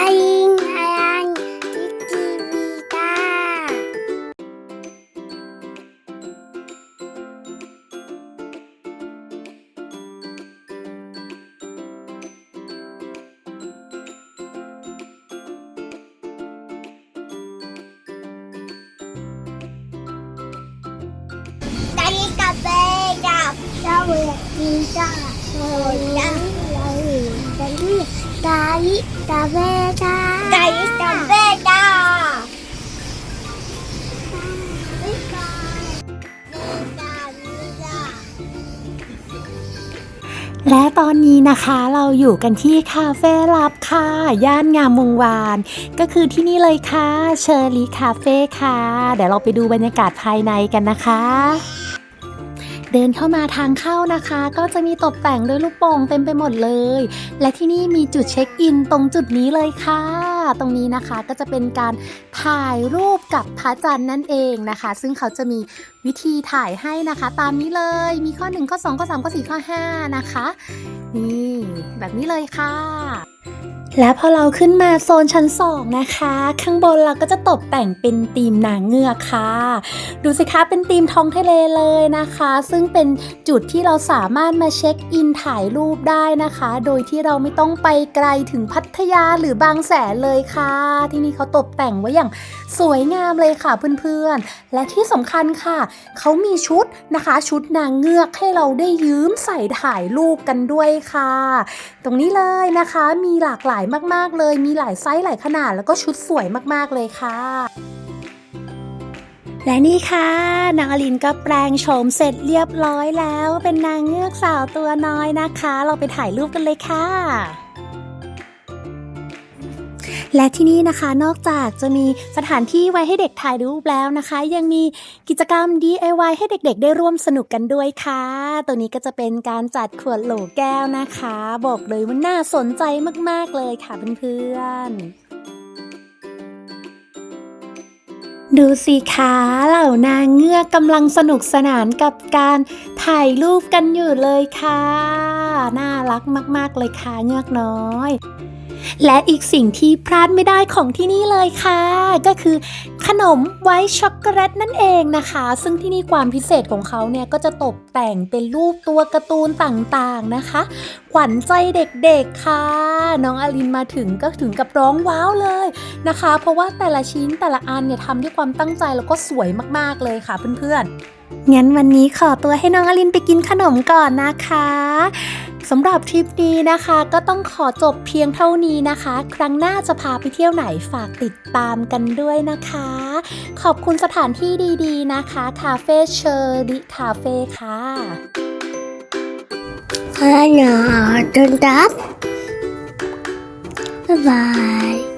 อายิงอายันทิทีวีตาตาลีกับเบกั บเจ้าเวทีจ้าโอ้ยยังตาลีตาลีกับเบจ้าตาลีกับเบจ้าและตอนนี้นะคะเราอยู่กันที่คาเฟ่ลับค่ะ ย่านงามวงวาน ก็คือที่นี่เลยค่ะ เชอร์รี่คาเฟ่ค่ะ เดี๋ยวเราไปดูบรรยากาศภายในกันนะคะ เดินเข้ามาทางเข้านะคะ ก็จะมีตกแต่งด้วยลูกโป่งเต็มไปหมดเลย และที่นี่มีจุดเช็คอินตรงจุดนี้เลยค่ะ ตรงนี้นะคะก็จะเป็นการถ่ายรูปกับพระจันทร์นั่นเองนะคะ ซึ่งเขาจะมีวิธีถ่ายให้นะคะ ตามนี้เลยมีข้อ 1 ข้อ 2 ข้อ 3 ข้อ 4 ข้อ 5 นะคะ นี่แบบนี้เลยค่ะ และพอเราขึ้นมาโซนชั้น2นะคะ ข้างบนเราก็จะตกแต่งเป็นธีมนางเงือกค่ะ ดูสิคะเป็นธีมท้องทะเลเลยนะคะ ซึ่งเป็นจุดที่เราสามารถมาเช็คอินถ่ายรูปได้นะคะ โดยที่เราไม่ต้องไปไกลถึงพัทยาหรือบางแสนเลยค่ะ ที่นี่เขาตกแต่งไว้อย่างสวยงามเลยค่ะเพื่อนๆ และที่สำคัญค่ะ เขามีชุดนะคะ ชุดนางเงือกให้เราได้ยืมใส่ถ่ายรูปกันด้วยค่ะ ตรงนี้เลยนะคะมีหลากหลายมากๆเลย มีหลายไซส์หลายขนาดแล้วก็ชุดสวยมากๆเลยค่ะ และนี่ค่ะ นางอลินก็แปลงโฉมเสร็จเรียบร้อยแล้ว เป็นนางเงือกสาวตัวน้อยนะคะ เราไปถ่ายรูปกันเลยค่ะ และที่นี่นะคะนอกจากจะมีสถานที่ไว้ให้เด็กถ่ายรูปแล้วนะคะ ยังมีกิจกรรม DIY ให้เด็กๆ ได้ร่วมสนุกกันด้วยค่ะ ตัวนี้ก็จะเป็นการจัดขวดโหลแก้วนะคะ บอกเลยว่าน่าสนใจมากๆเลยค่ะเพื่อนๆดูสิคะเหล่านางเงือกกำลังสนุกสนานกับการถ่ายรูปกันอยู่เลยค่ะ น่ารักมาก ๆ เลยค่ะเงือกน้อย และอีกสิ่งที่พลาดไม่ได้ของที่นี่เลยค่ะ ก็คือขนมไวท์ช็อกโกแลตนั่นเองนะคะ ซึ่งที่นี่ความพิเศษของเขาเนี่ยก็จะตกแต่งเป็นรูปตัวการ์ตูนต่างๆนะคะ ขวัญใจเด็กๆค่ะ น้องอลินมาถึงก็ถึงกับร้องว้าวเลยนะคะ เพราะว่าแต่ละชิ้นแต่ละอันเนี่ยทำด้วยความตั้งใจแล้วก็สวยมากๆเลยค่ะเพื่อนๆงั้นวันนี้ขอตัวให้น้องอลินไปกินขนมก่อนนะคะ สำหรับทริปนี้นะคะ ก็ต้องขอจบเพียงเท่านี้นะคะ ครั้งหน้าจะพาไปเที่ยวไหนฝากติดตามกันด้วยนะคะ ขอบคุณสถานที่ดีๆนะคะ คาเฟ่เชอร์ดิคาเฟ่ค่ะขนาจนดับบ๊ายบาย